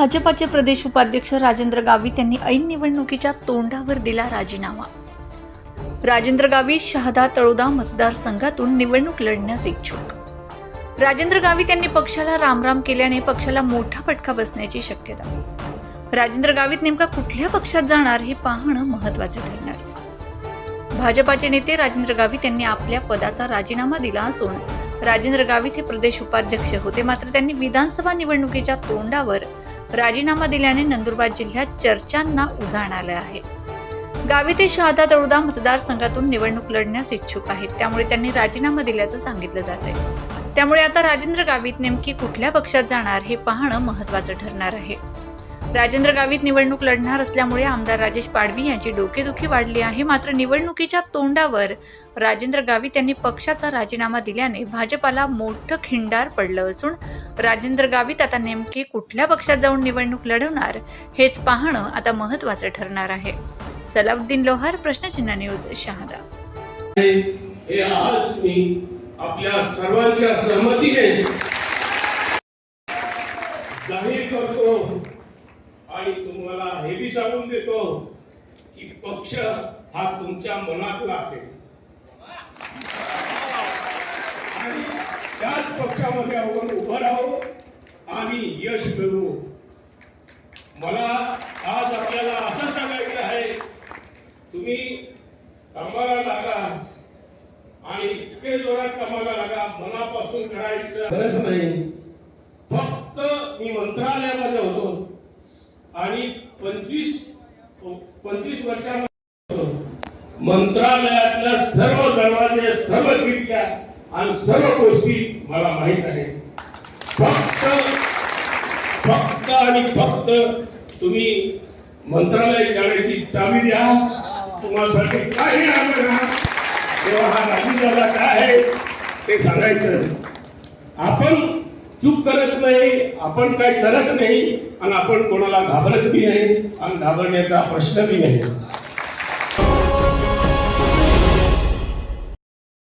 भाजपाचे प्रदेश उपाध्यक्ष राजेंद्र गावित यांनी ऐन निवडणुकीच्या तोंडावर दिला राजीनामा. राजेंद्र गावित शहादा तळोदा मतदारसंघातून निवडणूक लढण्यास इच्छुक. राजेंद्र गावित यांनी पक्षाला रामराम केल्याने पक्षाला मोठा फटका बसण्याची शक्यता. राजेंद्र गावित नेमका कुठल्या पक्षात जाणार हे पाहणं महत्त्वाचे ठरणार. भाजपाचे नेते राजेंद्र गावित यांनी आपल्या पदाचा राजीनामा दिला असून राजेंद्र गावित हे प्रदेश उपाध्यक्ष होते मात्र त्यांनी विधानसभा निवडणुकीच्या तोंडावर राजीनामा दिल्याने नंदुरबार जिल्ह्यात चर्चांना उधाण आलं आहे. गावी ते शहादा तळुदा मतदारसंघातून निवडणूक लढण्यास इच्छुक आहेत. त्यामुळे त्यांनी राजीनामा दिल्याचं सांगितलं जात आहे त्यामुळे आता राजेंद्र गावित नेमकी कुठल्या पक्षात जाणार हे पाहणं महत्वाचं ठरणार आहे. राजेंद्र गावित निवडणूक लढणार असल्यामुळे आमदार राजेश पाडवी यांची डोकेदुखी वाढली आहे. मात्र निवडणुकीच्या तोंडावर राजेंद्र गावित यांनी पक्षाचा राजीनामा दिल्याने भाजपाला मोठं खिंडार पडलं असून राजेंद्र गावित आता नेमके कुठल्या पक्षात जाऊन निवडणूक लढवणार हेच पाहणं आता महत्वाचं ठरणार आहे. सलाउद्दीन लोहार प्रश्नचिन्ह न्यूज शहादा. हे आज मी आपल्या सर्वांच्या सहमतीने जाहीर करतो. आणि तुम्हाला हे बी सांगून देतो की पक्ष हा तुमच्या मनातला आहे. आणि त्याच पक्षामध्ये आपण उभं राहू आणि यश मिळवू. मला आज आपल्याला असं सांगायचं आहे तुम्ही कामाला लागा आणि इतके जोरात कामाला लागा मनापासून करायचं. गरज नाही. फक्त मी मंत्रालयामध्ये आणि पंचवीस पंचवीस वर्षामध्ये मंत्रालयातल्या सर्व दरवाजे सर्व खिडक्या आणि सर्व गोष्टी मला माहीत आहे फक्त फक्त आणि फक्त तुम्ही मंत्रालय जाण्याची चावी द्या. तुम्हासाठी काही तेव्हा हा राजीनामा काय आहे ते सांगायचं. आपण चूक करत नाही आपण काय करत नाही आणि आपण कोणाला घाबरत बी नाही आणि घाबरण्याचा प्रश्न बी नाही.